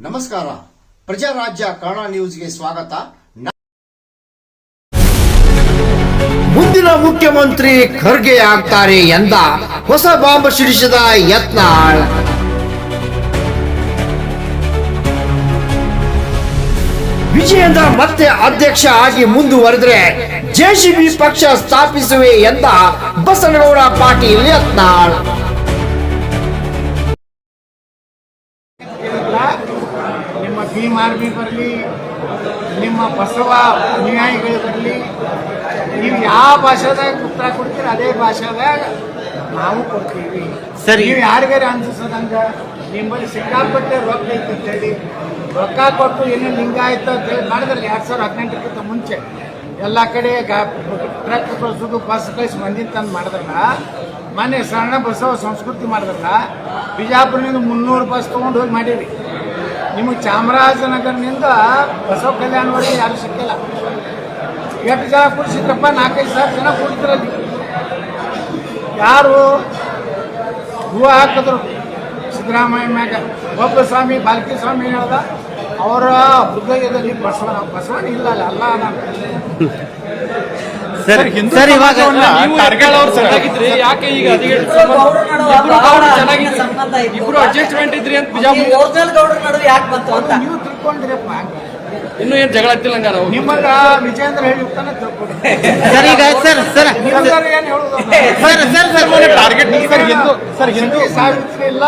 ನಮಸ್ಕಾರ. ಪ್ರಜಾರಾಜ್ಯ ಕನ್ನಡ ನ್ಯೂಸ್ಗೆ ಸ್ವಾಗತ. ಮುಂದಿನ ಮುಖ್ಯಮಂತ್ರಿ ಖರ್ಗೆ ಆಗ್ತಾರೆ ಎಂದ ಹೊಸ ಬಾಂಬ್ ಸಿಡಿಸಿದ ಯತ್ನಾಳ್ ವಿಜಯೇಂದ್ರ ಮತ್ತೆ ಅಧ್ಯಕ್ಷ ಆಗಿ ಮುಂದುವರೆದ್ರೆ ಜೆಸಿಬಿ ಪಕ್ಷ ಸ್ಥಾಪಿಸುವೆ ಎಂದ ಬಸನಗೌಡ ಪಾಟೀಲ್ ಯತ್ನಾಳ್ ನಿಮ್ಮ ಆರ್ಮಿ ಬರಲಿ ನಿಮ್ಮ ಬಸವ ಅನುಯಾಯಿಗಳು ಬರಲಿ ನೀವು ಯಾವ ಭಾಷೆದಾಗ ಉತ್ತರ ಕೊಡ್ತೀರ ಅದೇ ಭಾಷಾದಾಗ ನಾವು ಕೊಡ್ತೀವಿ ಸರಿ. ನೀವು ಯಾರಿಗಾರ ಅನ್ಸೋದಂಗ ನಿಮ್ಮಲ್ಲಿ ಸಿಕ್ಕಾಪಟ್ಟೆ ರೊಕ್ಕ ಐತೆ ಅಂತೇಳಿ ರೊಕ್ಕ ಕೊಟ್ಟು ಏನೇನು ಲಿಂಗಾಯ್ತು ಅಂತ ಹೇಳಿ ಮಾಡಿದ್ರೆ ಎರಡು ಸಾವಿರದ ಹದಿನೆಂಟಕ್ಕಿಂತ ಮುಂಚೆ ಎಲ್ಲ ಕಡೆ ಗಾ ಟ್ರಕ್ ಕಳಿಸೋದು ಬಸ್ ಕಳಿಸಿ ಮಂದಿ ತಂದು ಮಾಡಿದ್ರಲ್ಲ ಮೊನ್ನೆ ಸಣ್ಣ ಬಸವ ಸಂಸ್ಕೃತಿ ಮಾಡಿದ್ರಲ್ಲ ಬಿಜಾಪುರದಿಂದ ಮುನ್ನೂರು ಬಸ್ ತೊಗೊಂಡು ಹೋಗಿ ಮಾಡೀವಿ ನಿಮಗೆ ಚಾಮರಾಜನಗರನಿಂದ ಬಸವ ಕಲ್ಯಾಣವರೆಗೆ ಯಾರು ಸಿಕ್ಕಿಲ್ಲ. ಎಷ್ಟು ಜನ ಕೂಡಿಸಿದ್ರಪ್ಪ ನಾಲ್ಕೈದು ಸಾವಿರ ಜನ ಕೂಡಿದ್ರಲ್ಲಿ ಯಾರು ಹೂವು ಹಾಕಿದ್ರು? ಸಿದ್ದರಾಮಯ್ಯ ಮ್ಯಾಗ. ಒಬ್ಬ ಸ್ವಾಮಿ ಬಾಲ್ಕಿ ಸ್ವಾಮಿ ಹೇಳ್ದ, ಅವರ ಹೃದಯದಲ್ಲಿ ಬಸವ ಬಸವನ ಇಲ್ಲ ಅಲ್ಲ ಅಲ್ಲ. ನಾನು ಸರ್ ಸರ್ ಇವಾಗ ಯಾಕೆ ಈಗ ಇಬ್ರು ಅಡ್ಜಸ್ಟ್ಮೆಂಟ್ ಇದ್ರಿ ಅಂತ ಗೌಡ್ರ ನಡುವೆ ಯಾಕೆ ಬಂತು ಅಂತ. ನೀವು ತಿಳ್ಕೊಂಡಿರಪ್ಪ. ಇನ್ನು ಏನ್ ಜಗಳ ಹತ್ತಿಲ್ಲ ಹಂಗಾರ ನಾವು ನಿಮ್ಮಗ ವಿಜೇಂದ್ರ ಹೇಳಿ ಸರ್ ಈಗ sir sir. Sir sir sir target sir Hindu sir Hindu. Savitri ಇಲ್ಲ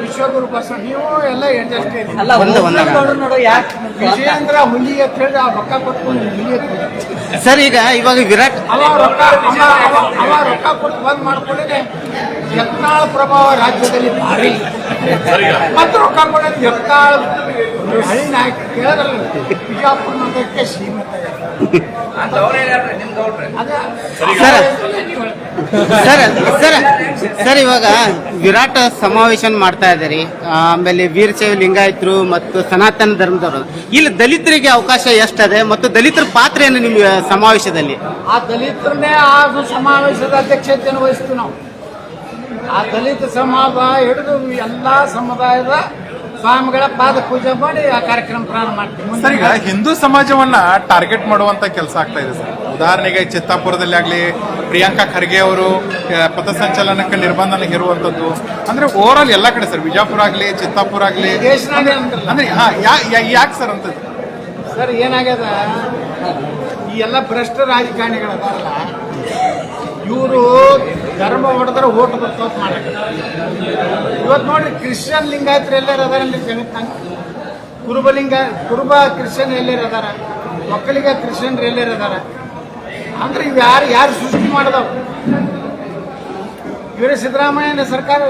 ವಿಶ್ವಗುರು ಬಸವ ನೀವು ಎಲ್ಲ ಅಡ್ಜಸ್ಟ್ ಅಲ್ಲ ಒಂದು- ಒಂದು- ಯಾಕೆ ವಿಜೇಂದ್ರ ಹುಲಿ ಅಂತ ಹೇಳಿ ಆ ರೊಕ್ಕ ಕೊಟ್ಕೊಂಡು ಹುಲಿ ಅಂತ ಸರ್, ಈಗ ಇವಾಗ ವಿರಾಟ್ ಬಂದ್ ಮಾಡ್ಕೊಂಡಿದೆ ಯತ್ನಾಳ್ ಪ್ರಭಾವ ರಾಜ್ಯದಲ್ಲಿ ಭಾರಿ. ಮತ್ತೆ ರೊಕ್ಕ ಕೊಡೋದು ಯತ್ನಾಳ್ ಹಳ್ಳಿ ನಾಯಕ ಕೇಳಿದ್ರಲ್ಲ ಬಿಜಾಪುರ ಅದೇ ಸರ್ ಸರ್ ಸರ್ ಸರ್ ಇವಾಗ ವಿರಾಟ್ ಸಮಾವೇಶ ಮಾಡ್ತಾ ಇದ್ದಾರೆ. ಆಮೇಲೆ ವೀರಶೈವ ಲಿಂಗಾಯತರು ಮತ್ತು ಸನಾತನ ಧರ್ಮದವರು. ಇಲ್ಲಿ ದಲಿತರಿಗೆ ಅವಕಾಶ ಎಷ್ಟದೆ ಮತ್ತು ದಲಿತರ ಪಾತ್ರ ಏನು ನಿಮ್ಮ ಸಮಾವೇಶದಲ್ಲಿ? ಆ ದಲಿತರನ್ನೇ ಆ ಸಮಾವೇಶದ ಅಧ್ಯಕ್ಷತೆಯನ್ನು ವಹಿಸ್ತೀವಿ ನಾವು. ಆ ದಲಿತ ಸಮಾಜ ಹಿಡಿದು ಎಲ್ಲಾ ಸಮುದಾಯದ ಸ್ವಾಮಿಗಳ ಪಾದ ಪೂಜೆ ಮಾಡಿ ಆ ಕಾರ್ಯಕ್ರಮ ಪ್ರಾರಂಭ ಮಾಡ್ತೀವಿ. ಸರ್ ಈಗ ಹಿಂದೂ ಸಮಾಜವನ್ನ ಟಾರ್ಗೆಟ್ ಮಾಡುವಂತ ಕೆಲಸ ಆಗ್ತಾ ಇದೆ ಸರ್. ಉದಾಹರಣೆಗೆ ಚಿತ್ತಾಪುರದಲ್ಲಿ ಆಗ್ಲಿ ಪ್ರಿಯಾಂಕಾ ಖರ್ಗೆ ಅವರು ಪಥಸಂಚಲನಕ್ಕೆ ನಿರ್ಬಂಧನ ಹೇರುವಂತದ್ದು ಅಂದ್ರೆ ಓವರ್ ಆಲ್ ಎಲ್ಲಾ ಕಡೆ ಸರ್ ಬಿಜಾಪುರ ಆಗ್ಲಿ ಚಿತ್ತಾಪುರ ಆಗ್ಲಿ. ಅಂದ್ರೆ ಹಾ ಯಾಕೆ ಸರ್ ಅಂತ ಸರ್ ಏನಾಗ್ಯದ? ಈ ಎಲ್ಲ ಭ್ರಷ್ಟ ರಾಜಕಾರಣಿಗಳದಾರಲ್ಲ ಇವರು ಧರ್ಮ ಹೊಡೆದ್ರೆ ಓಟ್ ಬರ್ತಾವ ಮಾಡಕ್ಕೆ ಇವತ್ತು ನೋಡ್ರಿ ಕ್ರಿಶ್ಚಿಯನ್ ಲಿಂಗಾಯತರು ಎಲ್ಲರೂ ಅದಾರ ಅಲ್ಲಿ ಜಗತ್ತಾಗ ಕುರುಬ ಲಿಂಗ ಕುರುಬ ಕ್ರಿಶ್ಚಿಯನ್ ಎಲ್ಲರೂ ಅದಾರ. ಒಕ್ಕಲಿಗ ಕ್ರಿಶ್ಚಿಯನ್ರು ಎಲ್ಲರೂ ಅದಾರ. ಅಂದ್ರೆ ಇವ್ ಯಾರು ಯಾರು ಸೃಷ್ಟಿ ಮಾಡಿದವು ಇವರೇ ಸಿದ್ದರಾಮಯ್ಯನ ಸರ್ಕಾರ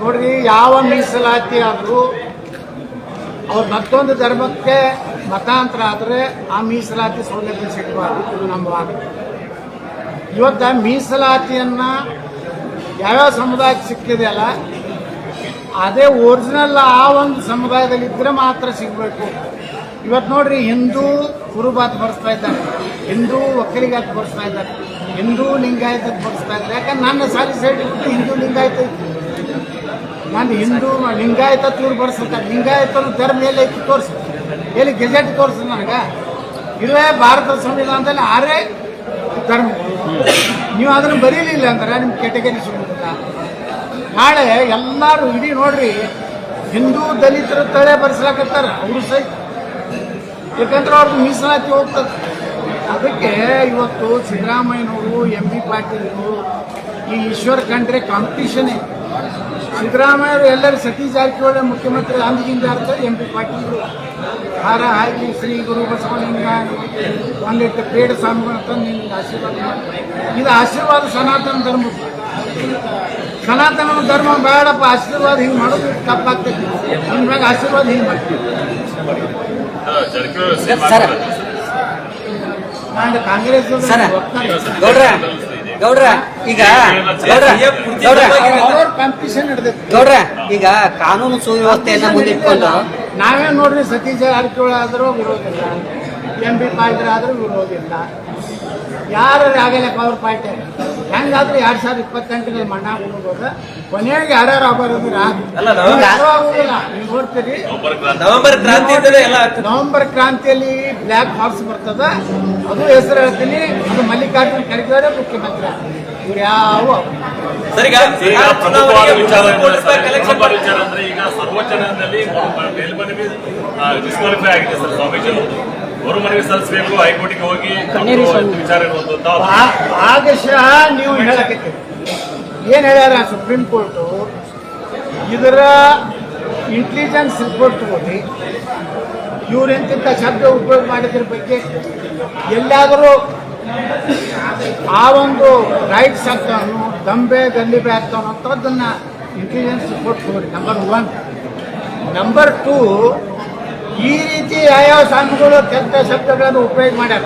ನೋಡ್ರಿ ಯಾವ ಮೀಸಲಾತಿ ಆದರೂ ಅವ್ರು ಮತ್ತೊಂದು ಧರ್ಮಕ್ಕೆ ಮತಾಂತರ ಆದರೆ ಆ ಮೀಸಲಾತಿ ಸೌಲಭ್ಯ ಸಿಗಬಾರ್ದು. ನಮ್ಮ ವಾದ ಇವತ್ತ ಮೀಸಲಾತಿಯನ್ನ ಯಾವ್ಯಾವ ಸಮುದಾಯಕ್ಕೆ ಸಿಕ್ಕಿದೆಯಲ್ಲ ಅದೇ ಒರಿಜಿನಲ್ ಆ ಒಂದು ಸಮುದಾಯದಲ್ಲಿ ಇದ್ರೆ ಮಾತ್ರ ಸಿಗಬೇಕು. ಇವತ್ತು ನೋಡ್ರಿ, ಹಿಂದೂ ಕುರುಬಾತ್ ಬರ್ಸ್ತಾ ಇದ್ದಾರೆ. ಹಿಂದೂ ಒಕ್ಕಲಿಗಾತ್ ಬರ್ಸ್ತಾ ಇದ್ದಾರೆ. ಹಿಂದೂ ಲಿಂಗಾಯತ ಬರ್ಸ್ತಾ ಇದ್ದಾರೆ. ಯಾಕಂದ್ರೆ ನನ್ನ ಸಾಲಿ ಬಿಟ್ಟು ಹಿಂದೂ ಲಿಂಗಾಯತ ನಾನು ಹಿಂದೂ ಲಿಂಗಾಯತ ತೂರು ಬರ್ಸ್ತಾರೆ ಲಿಂಗಾಯತರು ಧರ್ಮ ಎಲ್ಲಿ ಐತಿ, ತೋರಿಸಿ. ಎಲ್ಲಿ ಗೆಜೆಟ್ ತೋರಿಸಿ ನನಗೆ? ಇಲ್ಲೇ ಭಾರತ ಸಂವಿಧಾನದಲ್ಲಿ ಆರೇ ಧರ್ಮ ನೀವು ಅದನ್ನು ಬರೀಲಿಲ್ಲ ಅಂದ್ರೆ ನಿಮ್ಮ ಕೆಟಗರಿ ಸಿಗುವುದಿಲ್ಲ ನಾಳೆ ಎಲ್ಲರೂ ಇಡೀ ನೋಡ್ರಿ, ಹಿಂದೂ ದಲಿತರು ತಳೆ ಬರ್ಸ್ಲಾಕತ್ತಾರ, ಅವರು ಸಹಿತ ಯಾಕಂದ್ರೆ ಅವ್ರದ್ದು ಮೀಸಲಾತಿ ಹೋಗ್ತದೆ. ಅದಕ್ಕೆ ಇವತ್ತು ಸಿದ್ದರಾಮಯ್ಯನವರು ಎಂ ಬಿ ಪಾಟೀಲ್ರು, ಈ ಈಶ್ವರ್ ಕಂಡ್ರೆ ಕಾಂಪಿಟಿಷನ್ ಸಿದ್ದರಾಮಯ್ಯರು ಎಲ್ಲರೂ ಸತೀಶ್ ಜಾರಕಿಹೊಳಿ ಮುಖ್ಯಮಂತ್ರಿ ಅಂದಿಗಿಂದ ಅರ್ಥ ಎಂ ಪಿ ಪಾಟೀಲ್ ಹಾರ ಹಾಕಿ ಶ್ರೀ ಗುರು ಬಸವಲಿಂಗ ಒಂದಿಟ್ಟು ಪೇಡ ಸ್ವಾಮಿಗಳು ತಂದು ನಿಮ್ಗೆ ಆಶೀರ್ವಾದ ಮಾಡ್ತಾರೆ ಇದು ಆಶೀರ್ವಾದ ಸನಾತನ ಧರ್ಮ. ಸನಾತನ ಧರ್ಮ ಬೇಡಪ್ಪ ಆಶೀರ್ವಾದ ಹಿಂಗೆ ಮಾಡೋದು ತಪ್ಪಾಗ್ತೈತಿ ನಿಮ್ಮ ಮ್ಯಾಗ ಆಶೀರ್ವಾದ ಹಿಂಗೆ ಮಾಡ್ತೀವಿ. ಸರ್. ನಾನು ಕಾಂಗ್ರೆಸ್ ಸರ್. ಗೌಡ್ರ, ಈಗ ಗೌಡ್ರ ಈಗ ಕಾನೂನು ಸುವ್ಯವಸ್ಥೆಯನ್ನ ಮುಂದಿಟ್ಕೊಂಡು ನಾವೇ ನೋಡ್ರಿ ಸತೀಶ್ ಜಾರಕಿಹೊಳಿ ಆದರೂ ವಿರೋಧಿಲ್ಲ ಎಂ ಬಿ ಪಾಟೀಲ್ ಆದರೂ ವಿರೋಧ ಇಲ್ಲ. ಯಾರು ಆಗಲ್ಲ ಪವರ್ ಪಾರ್ಟಿ ಹೆಂಗಾದ್ರೆ ಎರಡ್ ಸಾವಿರದ ಇಪ್ಪತ್ತೆಂಟರಲ್ಲಿ ಮಣ್ಣ ಹೋಗೋದ ಕೊನೆಯಾಗಿ ಯಾರ್ಯಾರು ಆಭಾರ ಅಲ್ಲ, ನಾವು- ಆಗೋದಿಲ್ಲ. ನೀವು ನೋಡ್ತೀರಿ. ನವೆಂಬರ್ ಕ್ರಾಂತಿ ನವೆಂಬರ್ ಕ್ರಾಂತಿಯಲ್ಲಿ ಬ್ಲ್ಯಾಕ್ ಹಾರ್ಸ್ ಬರ್ತದ. ಅದು ಹೆಸರು ಹೇಳ್ತೀನಿ. ಅದು ಮಲ್ಲಿಕಾರ್ಜುನ್ ಖರ್ಗೆ ಮುಖ್ಯಮಂತ್ರಿ. ಇವ್ರು ಯಾವ. ಸರಿ ವಿಚಾರ ಅಂದ್ರೆ ಈಗ ಸರ್ವೋಚ್ಚ ನ್ಯಾಯಾಲಯದಲ್ಲಿ ಮೇಲ್ಮನವಿ ಡಿಸ್ಕ್ವಾಲಿಫೈ ಆಗಿದೆ ಸರ್ ಸ್ವಾಮೀಜಿ. ಅವರು ಅವರು ಮನವಿ ಸಲ್ಲಿಸಬೇಕು ಹೈಕೋರ್ಟ್ಗೆ ಹೋಗಿ ವಿಚಾರ ಭಾಗಶಃ ನೀವು ಹೇಳಕತ್ತೀರಿ ಏನ್ ಹೇಳ್ಯಾರ ಸುಪ್ರೀಂ ಕೋರ್ಟು? ಇದರ ಇಂಟೆಲಿಜೆನ್ಸ್ ರಿಪೋರ್ಟ್ ತಗೋರಿ. ಇವ್ರು ಎಂತಿಂತ ಶಬ್ದ ಉಪಯೋಗ ಮಾಡಿದ್ರ ಬಗ್ಗೆ ಎಲ್ಲಾದರೂ ಆ ಒಂದು ರೈಟ್ ಶಬ್ದವನ್ನು ದಂಬೆ ಗಲ್ಲಿಬೆ ಆಗ್ತಾವ ಅಂತದನ್ನ ಇಂಟೆಲಿಜೆನ್ಸ್ ರಿಪೋರ್ಟ್ ತಗೋರಿ. ನಂಬರ್ ಒನ್ ನಂಬರ್ ಟೂ ಈ ರೀತಿ ಯಾವ್ಯಾವ ಸ್ವಾಮಿಗಳು ಕೆಟ್ಟ ಶಬ್ದಗಳನ್ನು ಉಪಯೋಗ ಮಾಡ್ಯಾರ?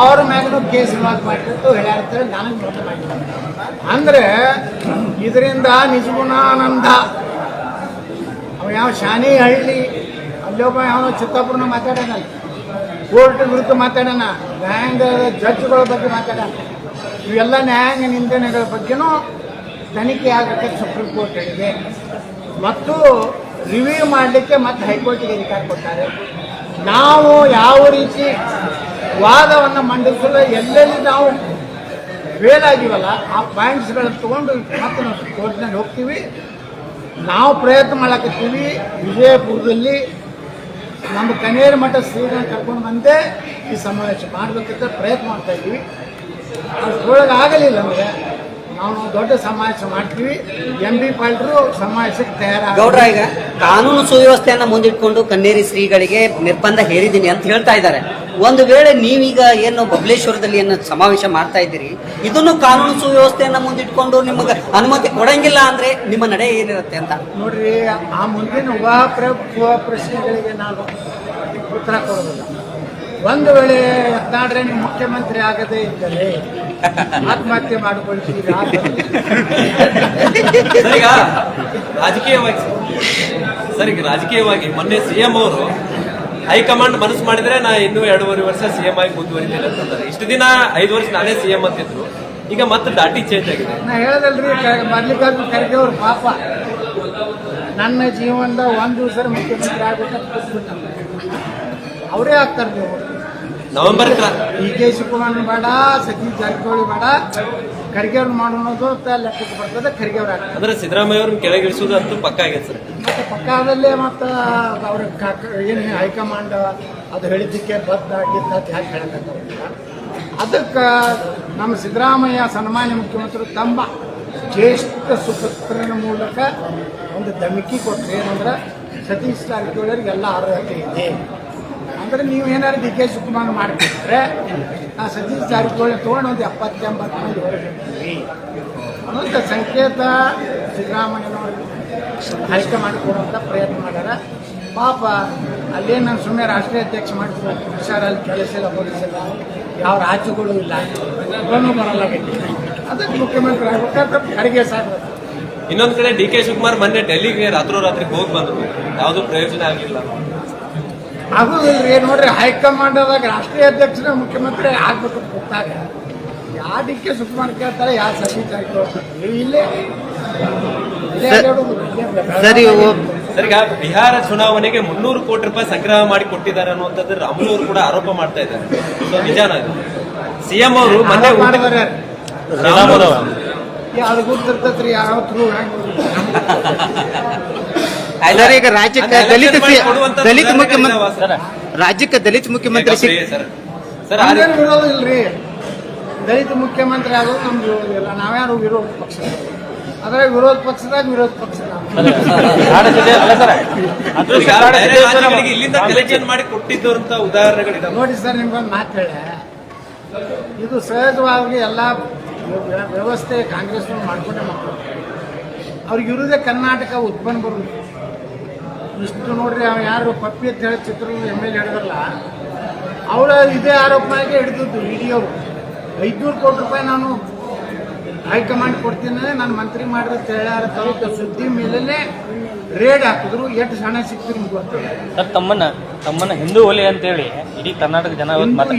ಅವ್ರ ಮ್ಯಾಗನು ಕೇಸ್ ಮಾತು ಮಾಡಿತ್ತು ಹೇಳ್ಯಾರ ನಾನು ನನಗೆ ಅಂದ್ರೆ ಇದರಿಂದ ನಿಜಗುಣಾನಂದ. ಅವ ಯಾವ ಶಾನಿ ಹಳ್ಳಿ ಅಲ್ಲೊಬ್ಬ ಯಾವ ಚಿತ್ತಾಪುರನ ಮಾತಾಡ್ಯಾನಲ್ಲ ಕೋರ್ಟ್ ವಿರುದ್ಧ ಮಾತಾಡೋಣ ನ್ಯಾಯಾಂಗ ಜಡ್ಜ್ಗಳ ಬಗ್ಗೆ ಮಾತಾಡೋಣ ಇವೆಲ್ಲ ನ್ಯಾಯಾಂಗ ನಿಂದನೆಗಳ ಬಗ್ಗೆನೂ ತನಿಖೆ ಆಗಕ್ಕೆ ಸುಪ್ರೀಂ ಕೋರ್ಟ್ ಹೇಳಿದೆ. ಮತ್ತು ರಿವ್ಯೂ ಮಾಡಲಿಕ್ಕೆ ಮತ್ತೆ ಹೈಕೋರ್ಟಿಗೆ ಅಧಿಕಾರ ಕೊಟ್ಟಾರೆ ನಾವು ಯಾವ ರೀತಿ ವಾದವನ್ನು ಮಂಡಿಸಲು ಎಲ್ಲೆಲ್ಲಿ ನಾವು ಫೇಲ್ ಆಗಿವಲ್ಲ, ಆ ಪಾಯಿಂಟ್ಸ್ಗಳನ್ನು ತೊಗೊಂಡು ಮತ್ತೆ ನಾವು ಕೋರ್ಟ್ನಲ್ಲಿ ಹೋಗ್ತೀವಿ. ನಾವು ಪ್ರಯತ್ನ ಮಾಡಕತ್ತೀವಿ. ವಿಜಯಪುರದಲ್ಲಿ ನಮ್ಮ ಕನೇರಿ ಮಠ ಶ್ರೀಗಳನ್ನ ಕರ್ಕೊಂಡು ಬಂದೇ ಈ ಸಮಾವೇಶ ಮಾಡಬೇಕಂತ ಪ್ರಯತ್ನ ಮಾಡ್ತಾ ಇದ್ದೀವಿ. ಅಷ್ಟರೊಳಗೆ ಆಗಲಿಲ್ಲ ನಮಗೆ ನಾವು ದೊಡ್ಡ ಸಮಾವೇಶ ಮಾಡ್ತೀವಿ. ಎಂ ಬಿ ಸಮಾಜಕ್ಕೆ ಸಮಾವೇಶಕ್ಕೆ ತಯಾರಾಗ ಗೌಡ್ರ ಈಗ ಕಾನೂನು ಸುವ್ಯವಸ್ಥೆಯನ್ನ ಮುಂದಿಟ್ಕೊಂಡು ಕನ್ನೇರಿ ಶ್ರೀಗಳಿಗೆ ನಿರ್ಬಂಧ ಹೇರಿದ್ದೀನಿ ಅಂತ ಹೇಳ್ತಾ ಇದ್ದಾರೆ. ಒಂದು ವೇಳೆ ನೀವೀಗ ಏನು ಬಬಲೇಶ್ವರದಲ್ಲಿ ಏನು ಸಮಾವೇಶ ಮಾಡ್ತಾ ಇದ್ದೀರಿ ಇದನ್ನು ಕಾನೂನು ಸುವ್ಯವಸ್ಥೆಯನ್ನ ಮುಂದಿಟ್ಕೊಂಡು ನಿಮಗೆ ಅನುಮತಿ ಕೊಡಂಗಿಲ್ಲ ಅಂದ್ರೆ ನಿಮ್ಮ ನಡೆ ಏನಿರುತ್ತೆ ಅಂತ? ನೋಡ್ರಿ ಆ ಮುಂದಿನ ಪ್ರಶ್ನೆಗಳಿಗೆ ನಾನು ಉತ್ತರ ಕೊಡೋದಿಲ್ಲ ಒಂದು ವೇಳೆ ಯತ್ನಾಡ್ರೆ ನೀವು ಮುಖ್ಯಮಂತ್ರಿ ಆಗದೇ ಇದ್ದರೆ ಆತ್ಮಹತ್ಯೆ ಮಾಡಿಕೊಳ್ತೀವಿ ರಾಜಕೀಯವಾಗಿ ಸರಿ ರಾಜಕೀಯವಾಗಿ ಮೊನ್ನೆ ಸಿಎಂ ಅವರು ಹೈಕಮಾಂಡ್ ಮನಸ್ಸು ಮಾಡಿದ್ರೆ ನಾ ಇನ್ನೂ ಎರಡೂವರೆ ವರ್ಷ ಸಿಎಂ ಆಗಿ ಮುಂದುವರಿತೇನೆ ಅಂತಂದ್ರೆ. ಇಷ್ಟು ದಿನ ಐದು ವರ್ಷ ನಾನೇ ಸಿಎಂ ಅಂತಿದ್ರು. ಈಗ ಮತ್ತೆ ದಾಟಿ ಚೇಂಜ್ ಆಗಿದೆ. ನಾ ಹೇಳದಲ್ರಿ ಮಲ್ಲಿಕಾರ್ಜುನ್ ಖರ್ಗೆ ಅವ್ರ ಪಾಪ. ನನ್ನ ಜೀವನದ ಒಂದು ದಿವಸ ಮುಖ್ಯಮಂತ್ರಿ ಆಗುತ್ತೆ ಅವರೇ ಆಗ್ತಾರೆ ನೀವು ನವೆಂಬರ್ ಡಿ ಕೆ ಶಿವಕುಮಾರ್ ಬೇಡ ಸತೀಶ್ ಜಾರಕಿಹೊಳಿ ಬೇಡ. ಖರ್ಗೆ ಅವ್ರು ಮಾಡೋದು ಅಂತ ಲೆಕ್ಕಕ್ಕೆ ಬರ್ತದೆ ಖರ್ಗೆ ಅವ್ರು ಅಂದ್ರೆ ಸಿದ್ದರಾಮಯ್ಯ ಅವ್ರನ್ನ ಕೆಳಗಿಳಿಸೋದು ಅಂತೂ ಪಕ್ಕ ಆಗೈತೆ ಸರ್. ಮತ್ತೆ ಪಕ್ಕದಲ್ಲೇ ಮತ್ತೆ ಅವ್ರ ಏನು ಹೈಕಮಾಂಡ್ ಅದು ಹೇಳಿದ್ದಕ್ಕೆ ಬದ್ಧ ಆಗಿದ್ದ ಅಂತ ಯಾಕೆ ಹೇಳಕ್ಕಾಗಲ್ಲ ಅದಕ್ಕೆ ನಮ್ಮ ಸಿದ್ದರಾಮಯ್ಯ ಸನ್ಮಾನ್ಯ ಮುಖ್ಯಮಂತ್ರಿ ತಮ್ಮ ಜ್ಯೇಷ್ಠ ಸುಪುತ್ರನ ಮೂಲಕ ಒಂದು ಧಮಕಿ ಕೊಟ್ಟರೆ ಏನಂದ್ರೆ ಸತೀಶ್ ಜಾರಕಿಹೊಳಿಯವ್ರಿಗೆ ಎಲ್ಲ ಅರ್ಹತೆ ಇದೆ. ಅಂದ್ರೆ ನೀವು ಏನಾದ್ರು ಡಿ ಕೆ ಶಿವಕುಮಾರ್ ಮಾಡ್ತಿದ್ರೆ ನಾ ಸತೀಶ್ ಜಾರಕಿಹೊಳಿ ತೊಗೊಂಡು ಒಂದು ಎಪ್ಪತ್ತು ಎಂಬತ್ತು ಮಂದಿ ಅನ್ನೋಂಥ ಸಂಕೇತ ಸಿದ್ದರಾಮಯ್ಯನವರು ಹೈಕಮಾಂಡ್ ಕೊಡುವಂಥ ಪ್ರಯತ್ನ ಮಾಡ್ಯಾರ. ಪಾಪ ಅಲ್ಲೇ ನಾನು ಸುಮ್ಮನೆ ರಾಷ್ಟ್ರೀಯ ಅಧ್ಯಕ್ಷ ಮಾಡ್ತೀನಿ ಹುಷಾರಲ್ಲಿ ಎಸ್ ಎಲ್ಲ ಪೊಲೀಸಿಲ್ಲ, ಯಾವ ರಾಜ್ಯಗಳು ಇಲ್ಲ. ಅದನ್ನು ಬರಲ್ಲ ಅದಕ್ಕೆ ಮುಖ್ಯಮಂತ್ರಿ ಆಗ್ಬೇಕಾದ್ರೆ ಖರ್ಗೆ ಸಾಕು ಇನ್ನೊಂದ್ ಕಡೆ ಡಿ ಕೆ ಶಿವಕುಮಾರ್ ಮೊನ್ನೆ ಡೆಲ್ಲಿಗೆ ರಾತ್ರೋರಾತ್ರಿ ಹೋಗಿ ಬಂದ್ರು. ಯಾವುದೂ ಪ್ರಯೋಜನ ಆಗಿಲ್ಲ. ಆಗುದಿಲ್ರಿ ನೋಡ್ರಿ ಹೈಕಮಾಂಡದಾಗ ರಾಷ್ಟ್ರೀಯ ಅಧ್ಯಕ್ಷರ ಮುಖ್ಯಮಂತ್ರಿ ಆಗ್ಬೇಕು ಅಂತ ಗೊತ್ತಾಗ ಯಾ ಡಿ ಕೆ ಶಿವಕುಮಾರ್ ಕೇಳ್ತಾರೆ ಯಾವ ಸತೀಶ್ ಆಯ್ತು ಇಲ್ಲೇ ಸರಿ ಸರಿ ಓ- ಈಗ ಬಿಹಾರ ಚುನಾವಣೆಗೆ ಮುನ್ನೂರು ಕೋಟಿ ರೂಪಾಯಿ ಸಂಗ್ರಹ ಮಾಡಿ ಕೊಟ್ಟಿದ್ದಾರೆ ಅನ್ನುವಂಥದ್ದು ರಾಮುಲು ಅವರು ಕೂಡ ಆರೋಪ ಮಾಡ್ತಾ ಇದ್ದಾರೆ. ಸೊ ನಿಜಾನ ಸಿಎಂ ಅವರು ಮೊನ್ನೆ. ಯಾವ್ದು ಗೊತ್ತಿರ್ತೈತ್ರಿ ಯಾವ ಥ್ರೂ ಸರ್ ಈಗ ರಾಜ್ಯಕ್ಕೆ ದಲಿತ ದಲಿತ ಮುಖ್ಯಮಂತ್ರಿ ಸರ್. ರಾಜ್ಯಕ್ಕೆ ದಲಿತ ಮುಖ್ಯಮಂತ್ರಿ ಸಿಗ್ ಇಲ್ರಿ. ದಲಿತ ಮುಖ್ಯಮಂತ್ರಿ ಆಗೋದು ನಮ್ಗೆ ಇರೋದಿಲ್ಲ ನಾವ್ಯಾರು ವಿರೋಧ ಪಕ್ಷ. ಅದ್ರಾಗ ವಿರೋಧ ಪಕ್ಷದಾಗ ವಿರೋಧ ಪಕ್ಷ ಇಲ್ಲಿಂದ ಕಲೆಕ್ಷನ್ ಮಾಡಿ ಕೊಟ್ಟಿದ್ದಂತ ಉದಾಹರಣೆಗಳಿದಾವೆ. ನೋಡಿ ಸರ್ ನಿಮ್ಗೊಂದು ಮಾತು ಹೇಳ. ಇದು ಸಹಜವಾಗಿ ಎಲ್ಲ ವ್ಯವಸ್ಥೆ ಕಾಂಗ್ರೆಸ್ ಮಾಡ್ಕೊಂಡೇ ಮಾಡ್ತಾರೆ. ಅವ್ರಿಗೆ ಇರುವುದೇ ಕರ್ನಾಟಕ ಉತ್ಪನ್ನ ಬರುದು ಇಷ್ಟು ನೋಡ್ರಿ ಅವ್ನು ಯಾರು ಪಪ್ಪಿ ಅಂತ ಹೇಳಿ ಚಿತ್ರ ಎಂ ಎಲ್ ಹೇಳಿದ್ರಲ್ಲ ಅವಳ ಇದೇ ಆರೋಪನಾಗೆ ಹಿಡಿದದ್ದು ವಿಡಿಯೋ ಐದುನೂರು ಕೋಟಿ ರೂಪಾಯಿ ನಾನು ಹೈಕಮಾಂಡ್ ಕೊಡ್ತೀನಿ ನಾನು ಮಂತ್ರಿ ಮಾಡಿದ್ರೆ ಅಂತ ಹೇಳ್ಯಾರ ತಲುಪ ಸುದ್ದಿ ಮೇಲೇ ರೇಡ್ ಹಾಕಿದ್ರು ಎಷ್ಟು ಹಣ ಸಿಕ್ತು ನಿಮ್ಗೆ ಗೊತ್ತಿಲ್ಲ ಸರ್ ತಮ್ಮನ್ನ ತಮ್ಮನ್ನ ಹಿಂದೂ ಒಲೆ ಅಂತೇಳಿ ಇಡೀ ಕರ್ನಾಟಕ ಜನ ಇವತ್ತು ಅಂತ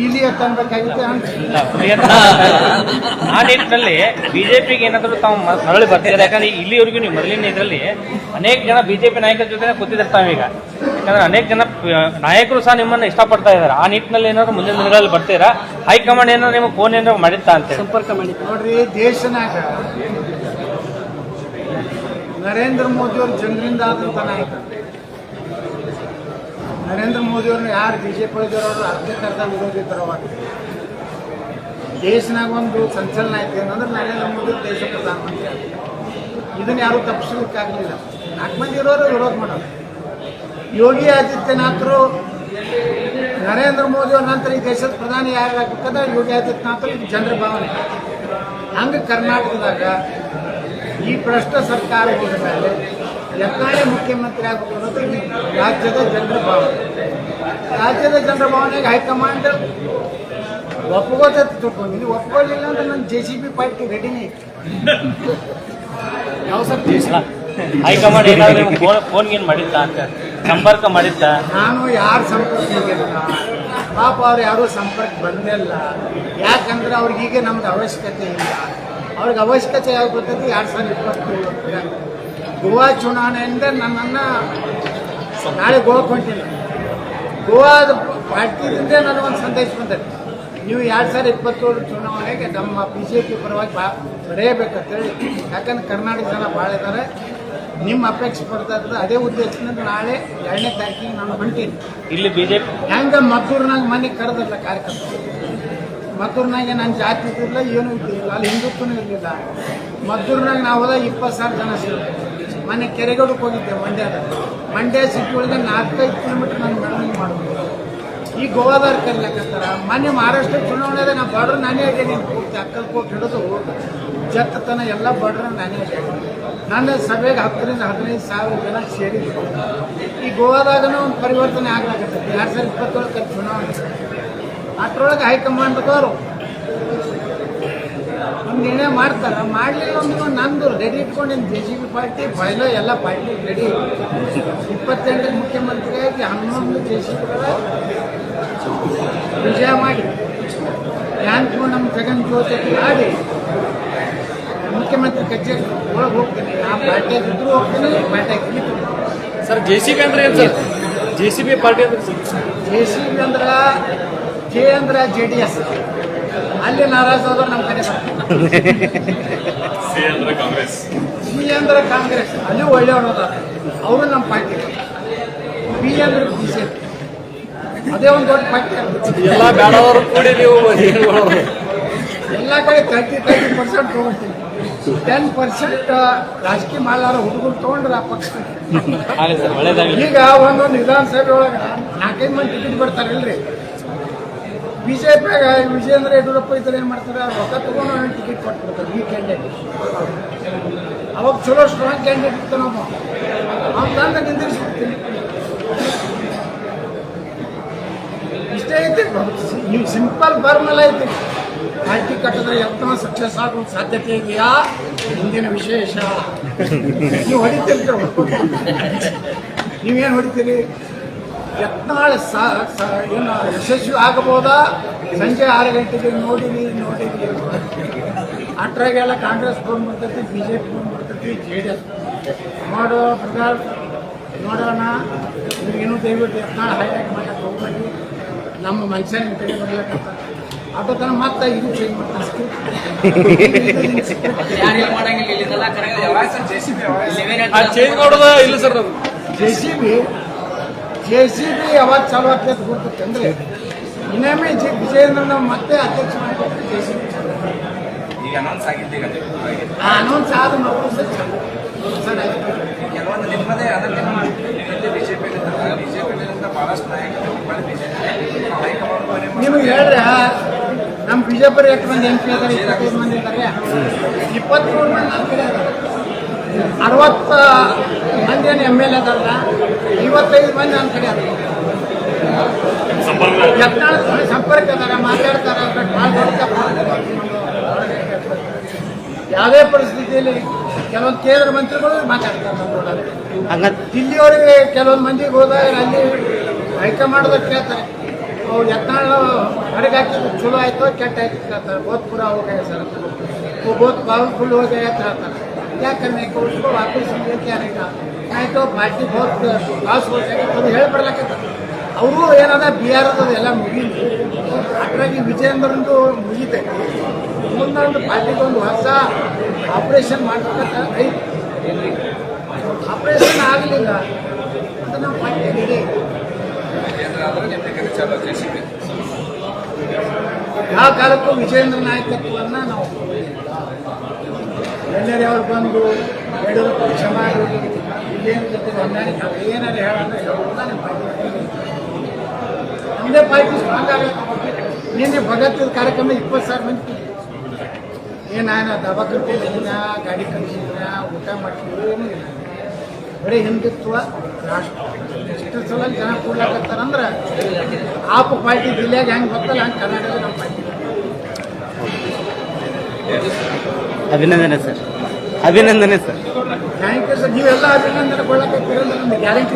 ಆ ನಿಟ್ಟಿನಲ್ಲಿ ಬಿಜೆಪಿಗೆ ಏನಾದ್ರು ತಾವು ಮ- ಮರಳಿ ಬರ್ತಿದ್ದಾರೆ ಯಾಕಂದ್ರೆ ಇಲ್ಲಿವರೆಗೂ ನೀವು ಮೊದಲಿನ ಇದರಲ್ಲಿ ಅನೇಕ ಜನ ಬಿಜೆಪಿ ನಾಯಕರ ಜೊತೆ ಕೂತಿದ್ದಾರೆ ತಾವೀಗ. ಯಾಕಂದ್ರೆ ಅನೇಕ ಜನ ನಾಯಕರು ಸಹ ನಿಮ್ಮನ್ನ ಇಷ್ಟಪಡ್ತಾ ಇದ್ದಾರೆ. ಆ ನಿಟ್ಟಿನಲ್ಲಿ ಏನಾದ್ರು ಮುಂದಿನ ದಿನಗಳಲ್ಲಿ ಬರ್ತೀರಾ? ಹೈಕಮಾಂಡ್ ಏನಾದ್ರು ನಿಮಗೆ ಫೋನ್ ಏನಾದ್ರು ಮಾಡಿತ್ತಾ ಅಂತ ಸಂಪರ್ಕ ಮಾಡಿ ನೋಡ್ರಿ ದೇಶನಾಗ ನರೇಂದ್ರ ಮೋದಿ ಅವರು ಜನರಿಂದ ಆದಂತ ನಾಯಕ ನರೇಂದ್ರ ಮೋದಿ ಅವ್ರನ್ನ ಯಾರು ಬಿಜೆಪಿ ಅವರು ಅರ್ಧಕ್ಕೆ ಅರ್ಧ ವಿರೋಧಿ ಇದ್ರು ಅವಾಗ? ದೇಶನಾಗ ಒಂದು ಸಂಚಲನ ಆಯ್ತು ಏನಂದ್ರೆ ನರೇಂದ್ರ ಮೋದಿ ದೇಶ ಪ್ರಧಾನಮಂತ್ರಿ ಆಗ್ತದೆ ಇದನ್ನ ಯಾರು ತಪ್ಪಿಸಲಿಕ್ಕಾಗಲಿಲ್ಲ. ನಾಲ್ಕು ಮಂದಿ ಇರೋರು ವಿರೋಧ ಮಾಡೋದು ಯೋಗಿ ಆದಿತ್ಯನಾಥರು ನರೇಂದ್ರ ಮೋದಿ ಅವ್ರ ನಂತರ ಈ ದೇಶದ ಪ್ರಧಾನಿ ಯಾರಾಗಬೇಕಂದ್ರೆ ಯೋಗಿ ಆದಿತ್ಯನಾಥರು ಜನರ ಭಾವನೆ. ಹಂಗೆ ಕರ್ನಾಟಕದಾಗ ಈ ಭ್ರಷ್ಟ ಸರ್ಕಾರ ಹೋದ ಮೇಲೆ ಯತ್ನಾಳೆ ಮುಖ್ಯಮಂತ್ರಿ ಆಗಬೇಕು ಅನ್ನೋದು ರಾಜ್ಯದ ಜನರ ಭಾವನೆ. ರಾಜ್ಯದ ಜನರ ಭಾವನೆಗೆ ಹೈಕಮಾಂಡ್ ಒಪ್ಕೋತ ತಿಳ್ಕೊಂಡಿದ್ದೀನಿ. ಒಪ್ಕೊಳ್ಳಿಲ್ಲ ಅಂದ್ರೆ ನನ್ನ ಜೆ ಸಿ ಬಿ ಪಾರ್ಟಿ ರೆಡಿನೇ ಯಾವ sir J C high command ಏನಾದ್ರು ಫೋನ್ ಫೋನ್ ಮಾಡಿದ್ದ ಅಂತ? ಸಂಪರ್ಕ ಮಾಡಿದ್ದ? ನಾನು ಯಾರು ಸಂಪರ್ಕ ಪಾಪ ಅವ್ರು ಯಾರೂ ಸಂಪರ್ಕ ಬಂದಿಲ್ಲ. ಯಾಕಂದ್ರೆ ಅವ್ರಿಗೀಗ ನಮ್ದು ಅವಶ್ಯಕತೆ ಇಲ್ಲ. ಅವ್ರಿಗೆ ಅವಶ್ಯಕತೆ ಯಾವಾಗ ಬರ್ತೈತಿ ಎರಡು ಸಾವಿರದ ಇಪ್ಪತ್ತೇಳು ಗೋವಾ ಚುನಾವಣೆಯಿಂದ ನನ್ನನ್ನು ನಾಳೆ ಗೋವಾ ಹೊಂಟಿಲ್ಲ ಗೋವಾದ ಪಾರ್ಟಿದಿಂದ ನನಗೊಂದು ಸಂದೇಶ ಬಂದೈತೆ ನೀವು ಎರಡು ಸಾವಿರದ ಇಪ್ಪತ್ತೇಳು ಚುನಾವಣೆಗೆ ನಮ್ಮ ಬಿ ಜೆ ಪಿ ಪರವಾಗಿ ಬಾ ಬರೆಯಬೇಕಂತೇಳಿ. ಯಾಕಂದ್ರೆ ಕರ್ನಾಟಕ ಜನ ಭಾಳ ಇದ್ದಾರೆ ನಿಮ್ಮ ಅಪೇಕ್ಷೆ ಬರ್ತಾ ಇರ್ತದೆ ಅದೇ ಉದ್ದೇಶದಿಂದ ನಾಳೆ ಎರಡನೇ ತಾರೀಕಿಗೆ ನಾನು ಹೊಂಟೀನಿ. ಇಲ್ಲಿ ಬಿಜೆಪಿ ಹೆಂಗ ಮದ್ದೂರ್ನಾಗ ಮನೆ ಕರೆದಲ್ಲ ಕಾರ್ಯಕರ್ತರು ಮದ್ದೂರ್ನಾಗ ನನ್ನ ಜಾತಿ ಇದ್ದಿಲ್ಲ ಏನೂ ಇದ್ದಿಲ್ಲ ಅಲ್ಲಿ ಹಿಂದುತ್ವನೂ ಇರಲಿಲ್ಲ. ಮದ್ದೂರ್ನಾಗ ನಾವು ಹೋದಾಗ ಇಪ್ಪತ್ತು ಸಾವಿರ ಜನ ಸಿಗುತ್ತೆ ಮನೆ ಕೆರೆಗಡಕ್ಕೆ ಹೋಗಿದ್ದೆ ಮಂಡ್ಯದ. ಮಂಡ್ಯ ಸಿಟಿ ಒಳಗೆ ನಾಲ್ಕೈದು ಕಿಲೋಮೀಟರ್ ನಾನು ಮೆರವಣಿಗೆ ಮಾಡ್ಬೋದು ಈ ಗೋವಾದವ್ರು ಕರಿಲಕತ್ತಾರ ಮನೆ ಮಹಾರಾಷ್ಟ್ರ ಚುನಾವಣೆದಾಗ ನಾ ಬಾರ್ಡ್ರ್ ನಾನೇ ಆಗೇನಿ ಪೂರ್ತಿ ಅಕ್ಕಲ್ಕೋಟ್ ಹಿಡಿದು ಜತ್ತತನ ಎಲ್ಲ ಬಾರ್ಡ್ರ್ ನಾನೇ ಆಗಿ ನನ್ನ ಸಭೆಗೆ ಹತ್ತರಿಂದ ಹದಿನೈದು ಸಾವಿರ ಜನ ಸೇರಿದ್ರು. ಈ ಗೋವಾದಾಗನೂ ಒಂದು ಪರಿವರ್ತನೆ ಆಗ್ಲಾಕತ್ತೈತಿ. ಎರಡು ಸಾವಿರದ ಇಪ್ಪತ್ತೊಳಕ್ಕೆ ಚುನಾವಣೆ. ಅಷ್ಟರೊಳಗೆ ಹೈಕಮಾಂಡ್ದವರು ಒಂದು ನಿರ್ಣಯ ಮಾಡ್ತಾರೆ. ಮಾಡಲಿಲ್ಲ ಅಂದ್ರೆ ನಂದು. ರೆಡಿ ಇಟ್ಕೊಂಡು ಜೆ ಸಿ ಬಿ ಪಾರ್ಟಿ ಬಯಲು ಎಲ್ಲ ಪಾರ್ಟಿ ರೆಡಿ ಇಪ್ಪತ್ತೆಂಟರ ಮುಖ್ಯಮಂತ್ರಿಯಾಗಿ ಹನ್ನೊಂದು ಜೆ ಸಿ ವಿಜಯ ಮಾಡಿ. ಯಾನ್ಕು ನಮ್ಮ ಜಗನ್ ಜ್ಯೋತಿ ಮಾಡಿ. ಮುಖ್ಯಮಂತ್ರಿ ಕಚೇರಿ ಒಳಗೆ ಹೋಗ್ತೀನಿ. ಆ ಪಾರ್ಟಿ ಇದ್ರೂ ಹೋಗ್ತೀನಿ ಪಾರ್ಟಿಯಾಗಿ ಸರ್ ಜೆ ಸಿ ಬಿ ಅಂದ್ರೆ ಏನು sir? J C B party ಅಂದ್ರೆ ಜೆ ಸಿ ಬಿ ಅಂದ್ರೆ ಜೆ ಅಂದ್ರೆ ಜೆ ಡಿ ಎಸ್ ಅಲ್ಲಿ ನಾರಾಜ್ ಆದ್ರೆ ನಮ್ಮ ಕಡೆ ಬರ್ತಾರೆ. ಸಿ ಅಂದ್ರೆ ಕಾಂಗ್ರೆಸ್. ಸಿ ಅಂದ್ರೆ ಕಾಂಗ್ರೆಸ್. ಅಲ್ಲಿ ಒಳ್ಳೆಯವರು ಅದಾರ. ಅವರು ನಮ್ಮ ಪಾರ್ಟಿ. ಬಿ ಅಂದ್ರೆ ಬಿಜೆಪಿ. ಅದೇ ಒಂದು ದೊಡ್ಡ ಪಾರ್ಟಿ. ಎಲ್ಲ ಬೇಡವರು ಕೂಡಿ ನೀವು ಎಲ್ಲ ಕಡೆ ತರ್ಟಿ ತರ್ಟಿ ಪರ್ಸೆಂಟ್ ತಗೊಳ್ತೀವಿ ಟೆನ್ ಪರ್ಸೆಂಟ್ ರಾಜಕೀಯ ಮಾಡಲಾರ ಹುಡುಗರು ತೊಗೊಂಡ್ರೆ ಆ ಪಕ್ಷ. ಈಗ ಒಂದೊಂದು ವಿಧಾನಸಭೆ ಒಳಗೆ ನಾಲ್ಕೈದು ಮಂದಿ ಟಿಕೆಟ್ ಬರ್ತಾರಲ್ರಿ. ಬಿ ಜೆ ವಿಜೇಂದ್ರ ಯಡಿಯೂರಪ್ಪ ಇದ್ರೆ ಏನು ಮಾಡ್ತಾರೆ? ರೊಕ್ಕ ತಗೊಂಡು ಅವ್ನಿಗೆ ಟಿಕೆಟ್ ಕೊಟ್ಬಿಡ್ತಾರೆ ಈ ಕ್ಯಾಂಡಿಡೇಟ್ ಅವಾಗ ಚಲೋ ಸ್ಟ್ರಾಂಗ್ ಕ್ಯಾಂಡಿಡೇಟ್ ಇರ್ತಾನೆ ನಾವು ಅವ್ನು ತಂದು ನಿಂದಿರಿಸ್ಬಿಡ್ತೀನಿ. ಇಷ್ಟೇ ಐತಿ. ನೀವು ಸಿಂಪಲ್ ಫಾರ್ಮಲ್ ಐತಿ. ಪಾರ್ಟಿ ಕಟ್ಟಿದ್ರೆ ಎತ್ತನ ಸಕ್ಸಸ್ ಆಗೋ ಸಾಧ್ಯತೆ ಇದೆಯಾ? ಹಿಂದಿನ ವಿಶೇಷ. ನೀವು ಹೊಡಿತೀರಿ ನೀವೇನು ಹೊಡಿತೀರಿ? ಯತ್ನಾಳ ಸ ಏನು ಯಶಸ್ವಿ ಆಗಬಹುದಾ ಸಂಜೆ ಆರು ಗಂಟೆಗೆ ನೋಡಿರಿ ನೋಡಿರಿ ಅಟ್ರಾಗೆಲ್ಲ ಕಾಂಗ್ರೆಸ್ ಫೋನ್ ಬರ್ತೈತಿ ಬಿ ಜೆ ಪಿ ಫೋನ್ ಬರ್ತೈತಿ ಜೆ ಡಿ ಎಸ್ ಮಾಡೋ ಪ್ರಕಾರ ನೋಡೋಣ. ನಿಮಗೇನು ದಯವಿಟ್ಟು ಯತ್ನಾಳ ಹೈಲೈಟ್ ಮಾಡಕ್ಕೆ ಹೋಗ್ಬೇಡಿ. ನಮ್ಮ ಮನುಷ್ಯನ ಕಡೆ ಬರ್ಲಕ್ಕ ಅದಕ್ಕ ಮತ್ತೆ ಇದು ಚೇಂಜ್ ಮಾಡ್ತಾರೆ. ಚೇಂಜ್ ಮಾಡೋದ ಇಲ್ಲ ಸರ್ ಅದು. J C B J C B ಯಾವಾಗ ಚಾಲು ಆಗ್ತದೆ ಗೊತ್ತಂದ್ರೆ ಅಂದ್ರೆ ಇನ್ನೊಮ್ಮೆ ಜಿ ವಿಜಯೇಂದ್ರ ನಾವು ಮತ್ತೆ ಅಧ್ಯಕ್ಷ ಜೆ ಸಿ ಬಿ ಈಗ ಅನೌನ್ಸ್ ಆಗಿದ್ದು ಈಗ ಆ ಅನೌನ್ಸ್ ಆದ ಮಕ್ಕಳು ಸರ್ ಕೆಲವೊಂದು ನಿಮ್ಮದೇ ಬಿಜೆಪಿ ಬಿಜೆಪಿಯಿಂದ ಬಹಳಷ್ಟು ನಾಯಕರು ಬಿಜೆಪಿ ನಿಮಗೆ ಹೇಳ್ರೆ ನಮ್ಮ ಬಿಜೆಪಿ ಎಷ್ಟು ಮಂದಿ ಎಂ ಪಿ ಅದಾರೆ ಇಪ್ಪತ್ತೈದು ಮಂದಿ ಇದ್ದಾರೆ. ಇಪ್ಪತ್ತ್ಮೂರು ಮಂದಿ ನಾಲ್ಕು ಅರವತ್ತು ಮಂದಿ ಏನು ಎಂ ಎಲ್ ಎ ಅದಲ್ಲ ಐವತ್ತೈದು ಮಂದಿ ನನ್ನ ಕಡೆ ಯತ್ನಾಳ ಸಂಪರ್ಕ ಅದಾರ ಮಾತಾಡ್ತಾರೆ ಯಾವುದೇ ಪರಿಸ್ಥಿತಿಯಲ್ಲಿ ಕೆಲವೊಂದು ಕೇಂದ್ರ ಮಂತ್ರಿಗಳು ಮಾತಾಡ್ತಾರೆ ಇಲ್ಲಿಯವರಿಗೆ ಕೆಲವೊಂದು ಮಂದಿಗೆ ಹೋದಾಗ ಅಲ್ಲಿ ಹೈಕಮಾಂಡ್ ಕೇಳ್ತಾರೆ ಅವ್ರು ಯತ್ನಾಳ ಹೊರಗೆ ಹಾಕಿದ್ರು ಚಲೋ ಆಯ್ತು ಕೆಟ್ಟ ಆಯ್ತು? ಕೇಳ್ತಾರೆ ಬೋತ್ಪುರ ಹೋಗ್ಯಾಗ ಸರ್ ಬೋತ್ ಬಾವು ಫುಲ್ ಹೋಗ್ಯಾಗ ಹೇಳ್ತಾರೆ. क्या करने को उसको वापस ये क्या रहेगा नहीं तो पार्टी बहुत पास हो जाएगा तो ಹೇಳಿ ಬರ್ಲಕತ್ತ ಅವರು ಏನದ ಬಿ ಆರ್ ಎಲ್ಲ ಮುಗಿಲಿ ಅದ್ರಾಗಿ ವಿಜಯೇಂದ್ರಂದು ಮುಗಿತೈತಿ ಮುಂದೊಂದು ಪಾರ್ಟಿಗೆ ಒಂದು ಹೊಸ ಆಪರೇಷನ್ ಮಾಡ್ಬೇಕಂತ ಐತಿ ಆಪರೇಷನ್ ಆಗಲಿಲ್ಲ ಅಂತ ನಾವು ಪಾರ್ಟಿಯಾಗಿದೆ ಕೇಂದ್ರ ಆದ್ರೆ ನಿಮ್ಗೆ ಚಾಲು ಜೆ ಸಿ ಬಿ ಯಾವ ಕಾಲಕ್ಕೂ ವಿಜಯೇಂದ್ರ ನಾಯಕತ್ವವನ್ನು ನಾವು ಎಲ್ಲರೇ ಅವ್ರು ಬಂದು ಕ್ಷಮಾ ಮಾಡಿ ಇಲ್ಲೇನು ಜೊತೆ ಹೊಂದಾಣಿಕೆ ಏನಾರು ಹೇಳಂದ್ರೆ ನಮ್ಮದೇ ಪಾರ್ಟಿ ಸ್ಟ್ರಾಂಗ್ ಆಗಬೇಕು ನಿನ್ನೆ ಭಗತ್ದ ಕಾರ್ಯಕ್ರಮ ಇಪ್ಪತ್ತು ಸಾವಿರ ಮಂದಿ ಏನು ನಾನು ದವಾ ಇಲ್ಲ ಗಾಡಿ ಕಳಿಸಿದ್ದೀನ ಊಟ ಮಾಡ್ತಿದ್ರು ಏನೂ ಇಲ್ಲ. ಬರೀ ಹಿಂದುತ್ವ ರಾಷ್ಟ್ರ. ಎಷ್ಟು ಸಲ ಜನ ಕೂಡ್ಲಾಕತ್ತಾರಂದ್ರೆ ಆಪ್ ಪಾರ್ಟಿ ಜಿಲ್ಲೆಗೆ ಹೆಂಗೆ ಗೊತ್ತಲ್ಲ, ಹಂಗೆ ಕರ್ನಾಟಕ ನಮ್ಮ ಪಾರ್ಟಿ. ಅಭಿನಂದನೆ ಸರ್. ಅಭಿನಂದನೆ ಸರ್. ಥ್ಯಾಂಕ್ ಯು ಸರ್ ನೀವೆಲ್ಲ ಅಭಿನಂದನೆ ಗ್ಯಾರಂಟಿ